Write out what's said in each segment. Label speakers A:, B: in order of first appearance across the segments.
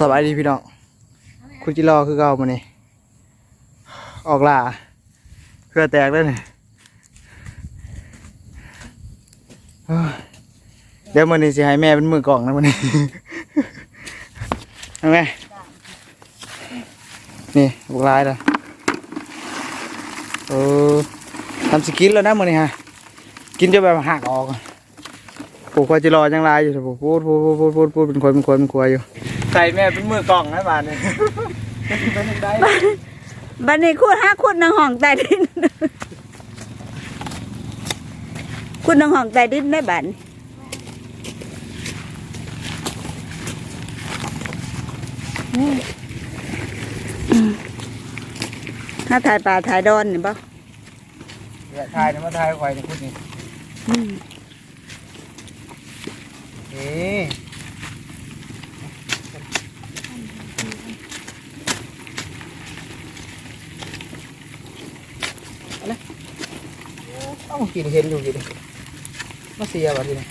A: สบายดีพี่น้องคุณจิรอคือเก่ามาเนี่ออกล่าเพื่อแตกแล้วนี่เฮ้ยเดี๋ยวมันนี่สิให้แม่เป็นมือกล่องนะมันนี่เห็นไหมนี่บุกลายแล้วเออทำสกินแล้วนะมันนี่ฮะกินจะแบบหักออกปลูกควายจิรอยังลายอยู่ปลูกพูดพูดพูดพูดพูดพูดเป็นคนเป็นคนเป็นควายอยู่ ใส่แม่เป็นมือกล่องนะบ้านนี่เป็นยังไง
B: บัดนี้คูดห้าคูดนางห้องใต้ดินคูดนางห้องใต้ดินได้บัดนี้อืมถ้าถ่ายป่าถ่ายดอนนี่บ่
A: เดี๋ยวทายนะมาทายควายจะพูดนี่
B: อืม
A: นี่อะไรเอ้ากินเห็นอยู่กินมาเสียบ่ทีนี้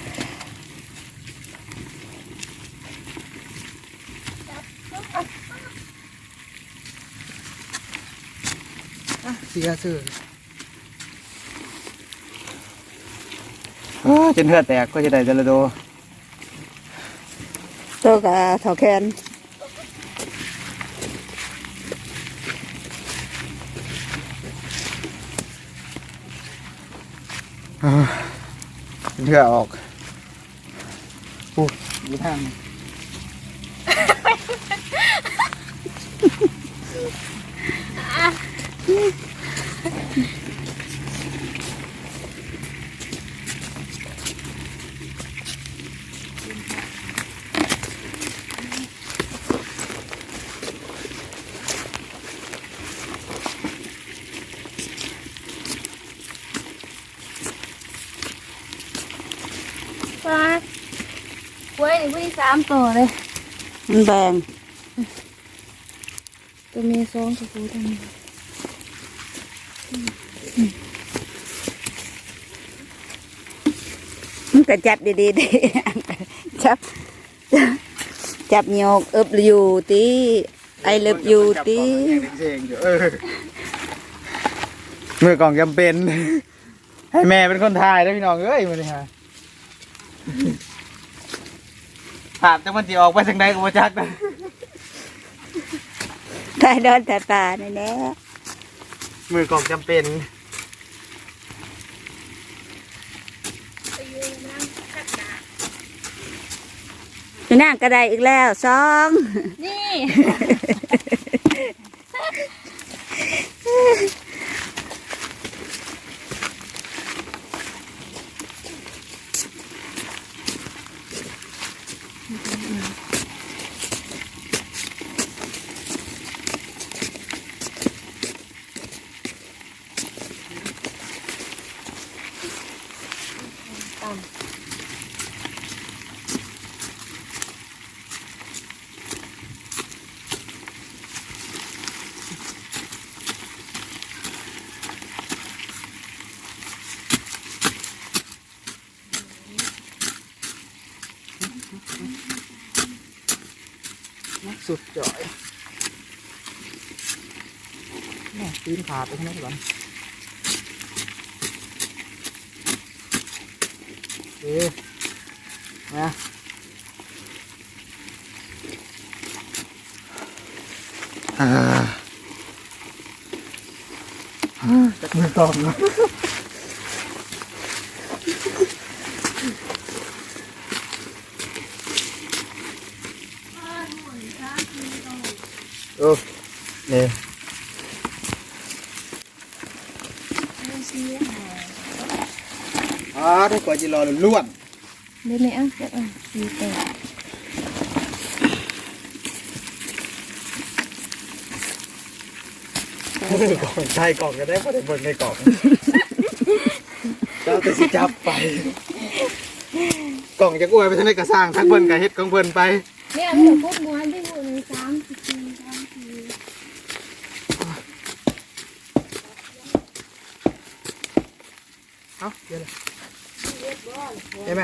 A: อะเสียซื่ออ้าจนเหือดแตกก็จะได้แต่ละโด
B: โตกะเท่าแคน
A: เพื่อออกอู้ดูทาง
C: ปลาไว้นี่ผู้ที่สามตัวเลย
B: มันแบง
C: ตัวเมียสองตัวผู้ตัวเมีย
B: มันก็จับดีๆดิจับ จับโยกเอิบอยู่ตีไอเลิฟอยู่ตี
A: มือกล่องจำเป็น ให้แม่เป็นคนถ่ายแล้วพี่น้องเอ้ยมันนี่ฮะ ภาพจะมันจีออกไปทางใดก็บ่จักนะ
B: ถ่ายดอนถ่ายป่านี่แหละ
A: มือกล่องจำเป็น
B: พี่นางก็ได้อีกแล้วสอง
C: นี่
A: สุดจ่อยแม่ตีนขาดไปข้างนอกก่อนเอ๊ะนะอ่า จักมือกล่องเนาะ โอ้เนี่อ่าถ้ากว่าจะรอล้วน
C: เดี๋ยวนี้อะเดี๋ยวอะสี่ตัว
A: กล่องใช่กล่องก็ได้พอได้เบิ่งในกล่องเจ้าแต่สิจับไป กล่องจะกล้วยไปทางไหนก็สร้างทักเบิ่นก็เฮ็ดของเพิ่นไป
C: เนี่ยมันพูดม้วนที่พูดในสามสี่สามสี่
A: เอ้าเดี๋ยวเลยได้ไหม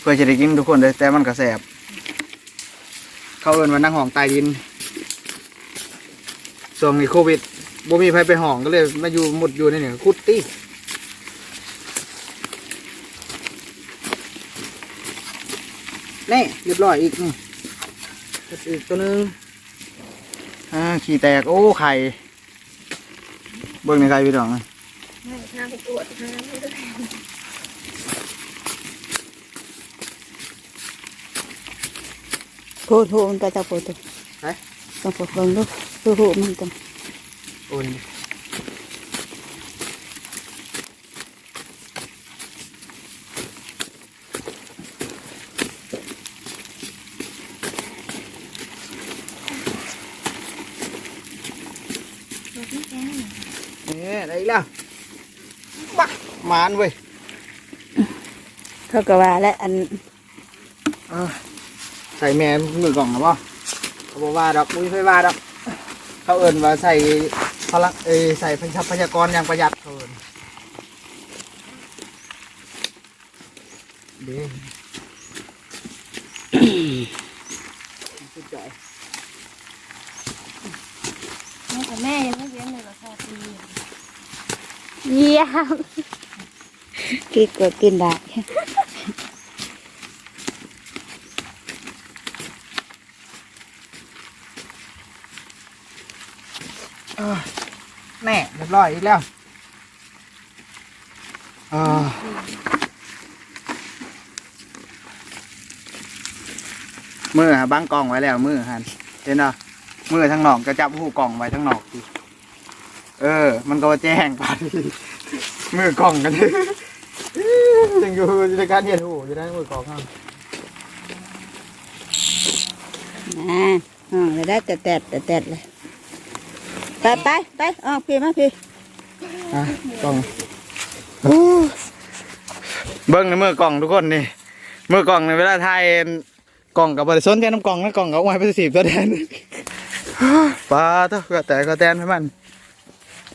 A: เพื่อจะได้กินทุกคนเลยแต่มันก็แสบ เขาเอินว่านั่งห้องใต้ดินช่วงนี้โควิดบ่มีใครไปห้องก็เลยมาอยู่หมดอยู่ในนี่คุดตี้นี่เรียบร้อยอีกนี่อีกตัวหนึง อ่าขี่แตก โอ้ ไข่ เบิ่งในไข่พี่น้องนะ
C: ไม่ทางไปตรวจทางไม่ได้
B: พูดหูมันไปจากพูดตัว
A: เอ๊ะ
B: ต้องพูดลงลูกพูดหูมันกัน
A: โอ้ย ได้อีกแล้วบักหมานเว้ย
B: เขาก็ว่าและอัน
A: เออใส่แม่มือกล่องหรือเปล่าเขาบอกว่าดอกมุ้ยไฟว่าดอกเขาเอินว่าใส่พลังเอยใส่พันชัพยากรอย่างประหยัดเขาเอินเด้สุดใจ
C: แม่กับแม่ยังไม่เว้นเลยเหรอค่ะปี
B: เยี่ยมกินก็กินได้
A: เออแน่เรียบร้อยอีกแล้วเออมือฮะบังกล่องไว้แล้วมือหันเห็นเนาะมือทั้งนอกก็จับหูกล่องไว้ทั้งนอกดิ เออ มันก็แจ้งไปมือกล่องกันยังอยู่ในการเรียนหูอยู่ได้มือกล่องครับ
B: นะอ๋อเลยได้แต่แตดแต่แตดเลยไปไปไปออกพี่มาพี่
A: อะกล่องเบิ้งในมือกล่องทุกคนนี่มือกล่องในเวลาถ่ายกล่องกับบริษัทแทนน้ำกล่องนะกล่องกับเอาไว้ไปสีบตัวแทนปลาเถอะก็แต่ก็แทนให้มัน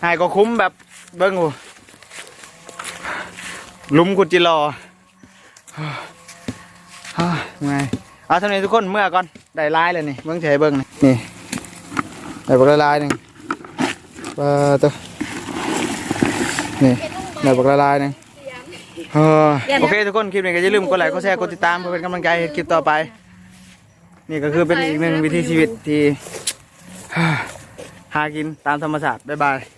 A: หายก็คุ้มแบบเบิ้งโอ้ลุมกุจิรอฮ่าไงเอาทำนี้ทุกคนเมื่อก่อนได้ลายเลยนี่เบิ้งเฉยเบิ้งนี่ได้บักละลายหนึ่งปลาเถอะนี่ได้บักละลายหนึ่งเออโอเคทุกคนคลิปนี้ก็อย่าลืมกดไลค์กดแชร์กดติดตามเพื่อเป็นกำลังใจคลิปต่อไป นี่ก็คือเป็นอีกหนึ่งวิธีชีวิตที่หากินตามธรรมชาติบ๊ายบาย